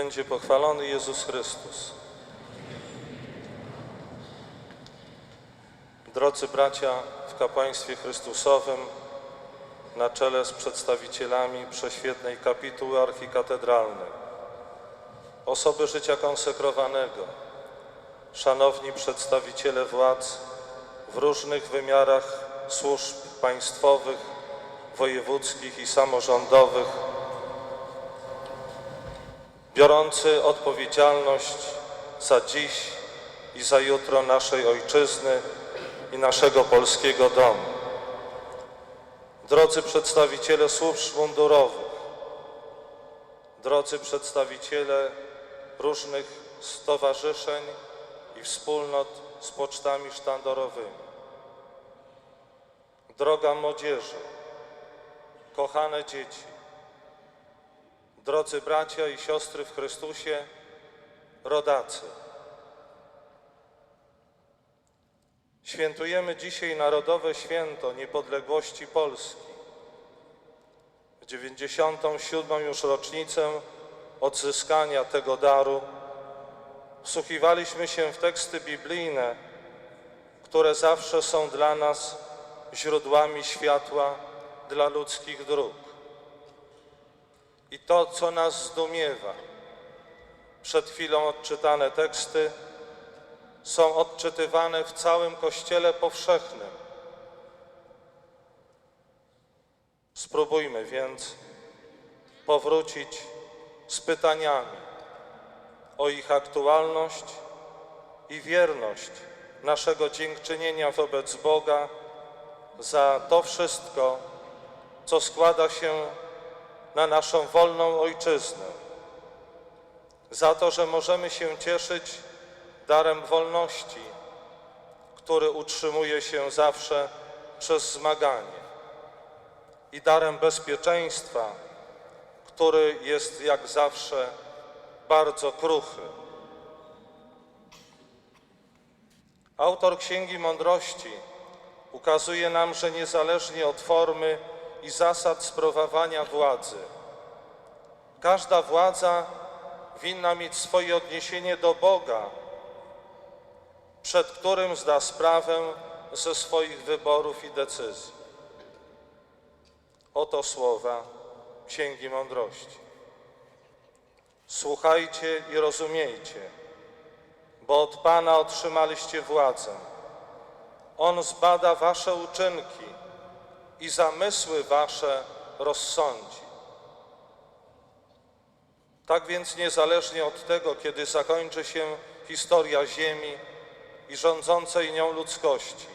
będzie pochwalony Jezus Chrystus. Drodzy bracia w kapłaństwie Chrystusowym, na czele z przedstawicielami prześwietnej kapituły archikatedralnej, osoby życia konsekrowanego, szanowni przedstawiciele władz w różnych wymiarach służb państwowych, wojewódzkich i samorządowych, biorący odpowiedzialność za dziś i za jutro naszej ojczyzny i naszego polskiego domu. Drodzy przedstawiciele służb mundurowych, drodzy przedstawiciele różnych stowarzyszeń i wspólnot z pocztami sztandarowymi, droga młodzieży, kochane dzieci, drodzy bracia i siostry w Chrystusie, rodacy. Świętujemy dzisiaj Narodowe Święto Niepodległości Polski. W 97. już rocznicę odzyskania tego daru wsłuchiwaliśmy się w teksty biblijne, które zawsze są dla nas źródłami światła dla ludzkich dróg. I to, co nas zdumiewa, przed chwilą odczytane teksty, są odczytywane w całym Kościele powszechnym. Spróbujmy więc powrócić z pytaniami o ich aktualność i wierność naszego dziękczynienia wobec Boga za to wszystko, co składa się na naszą wolną ojczyznę, za to, że możemy się cieszyć darem wolności, który utrzymuje się zawsze przez zmaganie, i darem bezpieczeństwa, który jest jak zawsze bardzo kruchy. Autor Księgi Mądrości ukazuje nam, że niezależnie od formy i zasad sprawowania władzy, każda władza winna mieć swoje odniesienie do Boga, przed którym zda sprawę ze swoich wyborów i decyzji. Oto słowa Księgi Mądrości. Słuchajcie i rozumiejcie, bo od Pana otrzymaliście władzę. On zbada wasze uczynki i zamysły wasze rozsądzi. Tak więc niezależnie od tego, kiedy zakończy się historia Ziemi i rządzącej nią ludzkości,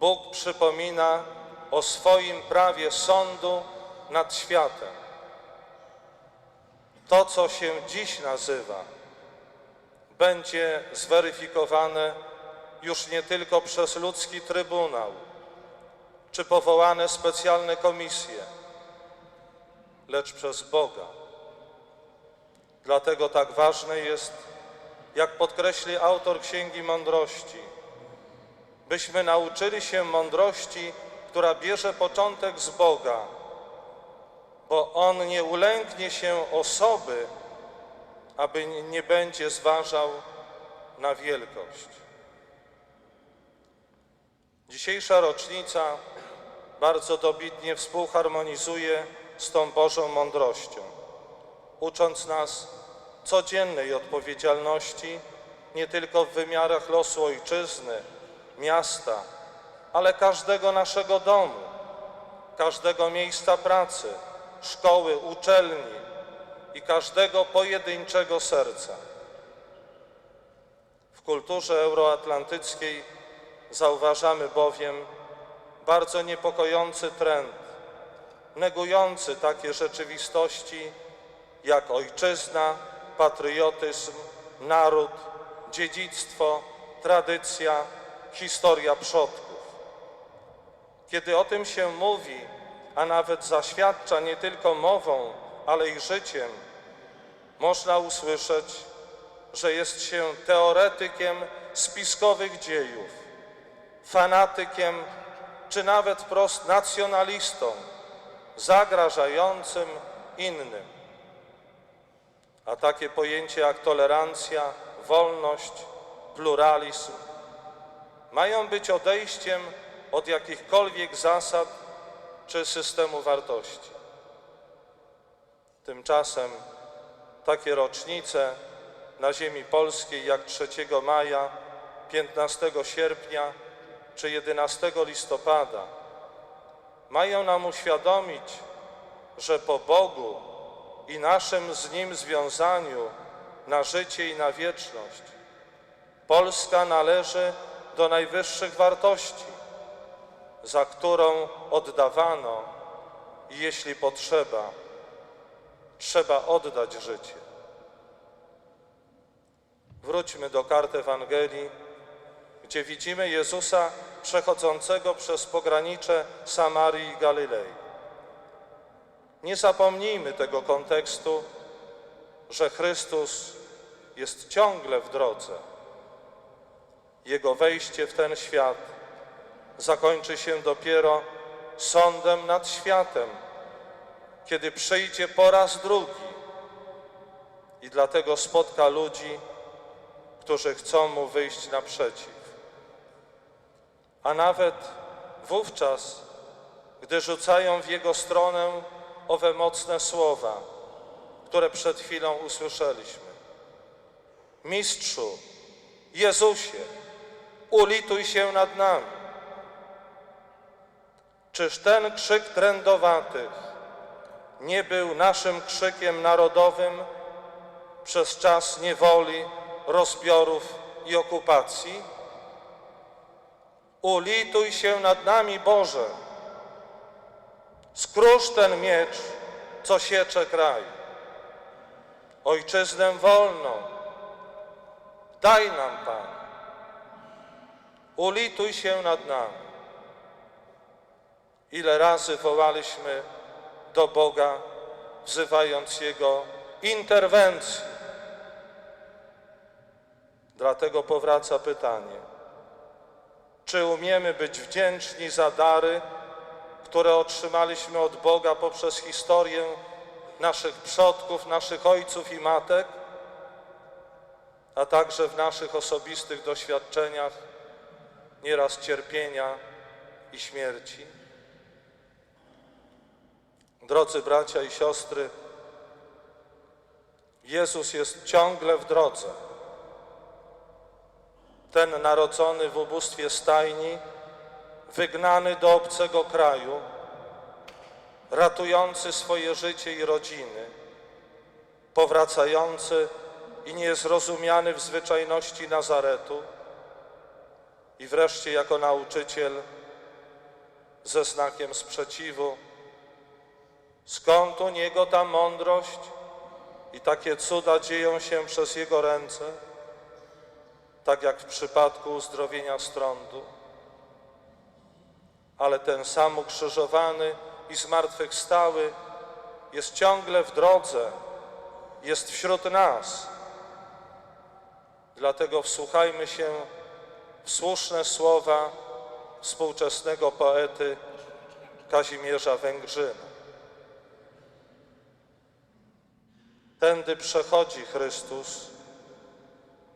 Bóg przypomina o swoim prawie sądu nad światem. To, co się dziś nazywa, będzie zweryfikowane już nie tylko przez ludzki trybunał czy powołane specjalne komisje, lecz przez Boga. Dlatego tak ważne jest, jak podkreśli autor Księgi Mądrości, byśmy nauczyli się mądrości, która bierze początek z Boga, bo On nie ulęknie się osoby, aby nie będzie zważał na wielkość. Dzisiejsza rocznica bardzo dobitnie współharmonizuje z tą Bożą mądrością, ucząc nas codziennej odpowiedzialności nie tylko w wymiarach losu ojczyzny, miasta, ale każdego naszego domu, każdego miejsca pracy, szkoły, uczelni i każdego pojedynczego serca. W kulturze euroatlantyckiej zauważamy bowiem bardzo niepokojący trend, negujący takie rzeczywistości jak ojczyzna, patriotyzm, naród, dziedzictwo, tradycja, historia przodków. Kiedy o tym się mówi, a nawet zaświadcza nie tylko mową, ale i życiem, można usłyszeć, że jest się teoretykiem spiskowych dziejów, fanatykiem czy nawet wprost nacjonalistą, zagrażającym innym. A takie pojęcia jak tolerancja, wolność, pluralizm mają być odejściem od jakichkolwiek zasad czy systemu wartości. Tymczasem takie rocznice na ziemi polskiej jak 3 maja, 15 sierpnia czy 11 listopada mają nam uświadomić, że po Bogu i naszym z Nim związaniu na życie i na wieczność Polska należy do najwyższych wartości, za którą oddawano jeśli potrzeba, trzeba oddać życie. Wróćmy do kart Ewangelii, gdzie widzimy Jezusa przechodzącego przez pogranicze Samarii i Galilei. Nie zapomnijmy tego kontekstu, że Chrystus jest ciągle w drodze. Jego wejście w ten świat zakończy się dopiero sądem nad światem, kiedy przyjdzie po raz drugi i dlatego spotka ludzi, którzy chcą mu wyjść naprzeciw. A nawet wówczas, gdy rzucają w jego stronę owe mocne słowa, które przed chwilą usłyszeliśmy. Mistrzu, Jezusie, ulituj się nad nami. Czyż ten krzyk trędowatych nie był naszym krzykiem narodowym przez czas niewoli, rozbiorów i okupacji? Ulituj się nad nami, Boże. Skróż ten miecz, co siecze kraj. Ojczyznę wolną, daj nam, Pan. Ulituj się nad nami. Ile razy wołaliśmy do Boga, wzywając Jego interwencji. Dlatego powraca pytanie, czy umiemy być wdzięczni za dary, które otrzymaliśmy od Boga poprzez historię naszych przodków, naszych ojców i matek, a także w naszych osobistych doświadczeniach, nieraz cierpienia i śmierci. Drodzy bracia i siostry, Jezus jest ciągle w drodze. Ten narodzony w ubóstwie stajni, wygnany do obcego kraju, ratujący swoje życie i rodziny, powracający i niezrozumiany w zwyczajności Nazaretu i wreszcie jako nauczyciel ze znakiem sprzeciwu, skąd u Niego ta mądrość i takie cuda dzieją się przez Jego ręce, tak jak w przypadku uzdrowienia strądu ale ten sam ukrzyżowany i zmartwychwstały jest ciągle w drodze, jest wśród nas. Dlatego wsłuchajmy się w słuszne słowa współczesnego poety Kazimierza Węgrzyna. Tędy przechodzi Chrystus,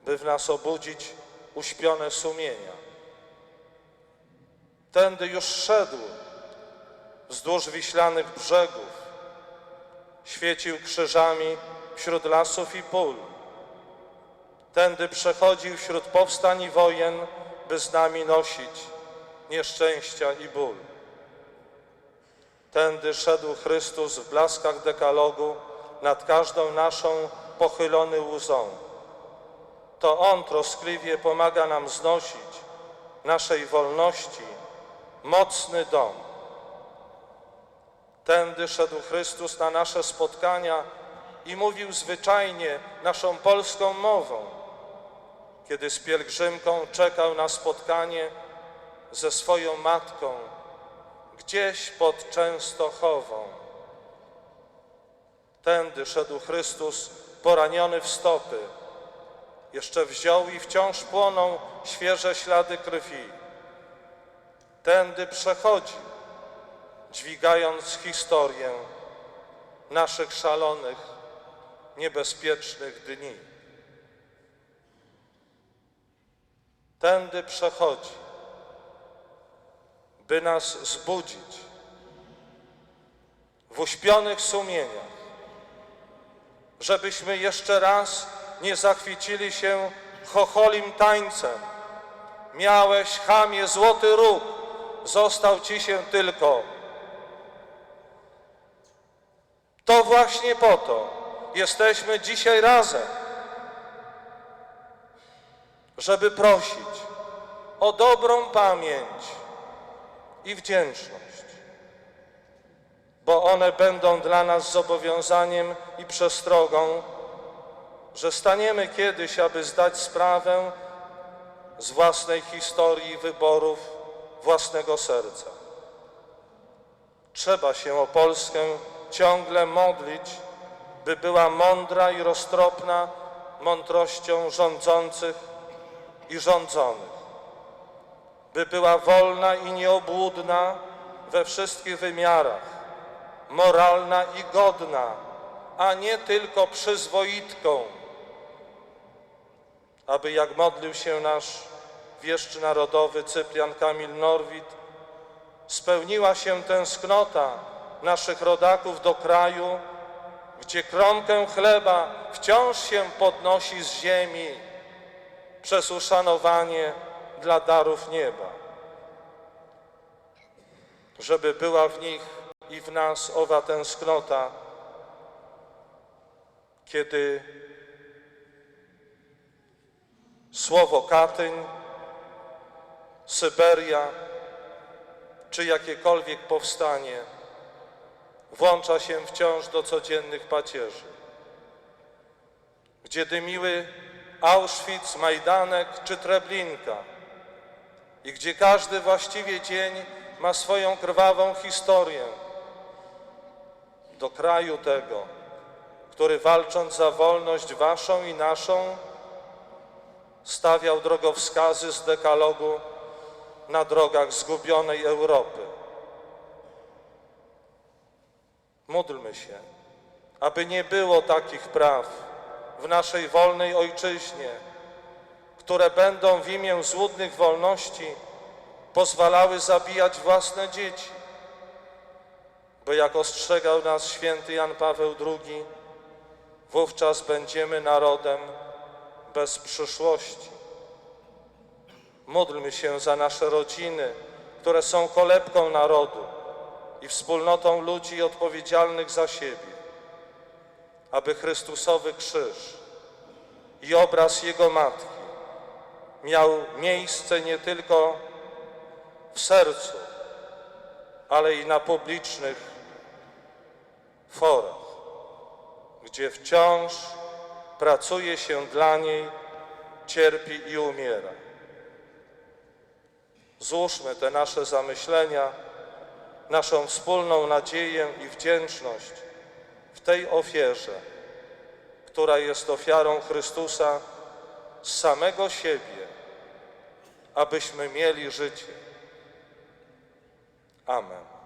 by w nas obudzić uśpione sumienia Tędy już szedł wzdłuż wiślanych brzegów, świecił krzyżami wśród lasów i pól. Tędy przechodził wśród powstań i wojen, by z nami nosić nieszczęścia i ból. Tędy szedł Chrystus w blaskach dekalogu, nad każdą naszą pochylony łzą. To On troskliwie pomaga nam znosić naszej wolności mocny dom. Tędy szedł Chrystus na nasze spotkania i mówił zwyczajnie naszą polską mową, kiedy z pielgrzymką czekał na spotkanie ze swoją matką gdzieś pod Częstochową. Tędy szedł Chrystus poraniony w stopy. Jeszcze wziął i wciąż płoną świeże ślady krwi tędy przechodzi, dźwigając historię naszych szalonych, niebezpiecznych dni. Tędy przechodzi, by nas zbudzić w uśpionych sumieniach, żebyśmy jeszcze raz nie zachwycili się chocholim tańcem. Miałeś, chamie, złoty róg, został ci się tylko. To właśnie po to jesteśmy dzisiaj razem, żeby prosić o dobrą pamięć i wdzięczność bo one będą dla nas zobowiązaniem i przestrogą, że staniemy kiedyś, aby zdać sprawę z własnej historii wyborów własnego serca. Trzeba się o Polskę ciągle modlić, by była mądra i roztropna mądrością rządzących i rządzonych, by była wolna i nieobłudna we wszystkich wymiarach, moralna i godna, a nie tylko przyzwoitką. Aby jak modlił się nasz wieszczy narodowy Cyprian Kamil Norwid, spełniła się tęsknota naszych rodaków do kraju, gdzie kromkę chleba wciąż się podnosi z ziemi przez uszanowanie dla darów nieba. Żeby była w nich i w nas owa tęsknota, kiedy słowo Katyń, Syberia czy jakiekolwiek powstanie włącza się wciąż do codziennych pacierzy, gdzie dymiły Auschwitz, Majdanek czy Treblinka i gdzie każdy właściwie dzień ma swoją krwawą historię do kraju tego, który walcząc za wolność waszą i naszą, stawiał drogowskazy z dekalogu na drogach zgubionej Europy. Módlmy się, aby nie było takich praw w naszej wolnej ojczyźnie, które będą w imię złudnych wolności pozwalały zabijać własne dzieci bo jak ostrzegał nas święty Jan Paweł II, wówczas będziemy narodem bez przyszłości. Módlmy się za nasze rodziny, które są kolebką narodu i wspólnotą ludzi odpowiedzialnych za siebie, aby Chrystusowy krzyż i obraz Jego Matki miał miejsce nie tylko w sercu, ale i na publicznych forach, gdzie wciąż pracuje się dla niej, cierpi i umiera. Złóżmy te nasze zamyślenia, naszą wspólną nadzieję i wdzięczność w tej ofierze, która jest ofiarą Chrystusa z samego siebie, abyśmy mieli życie. Amen.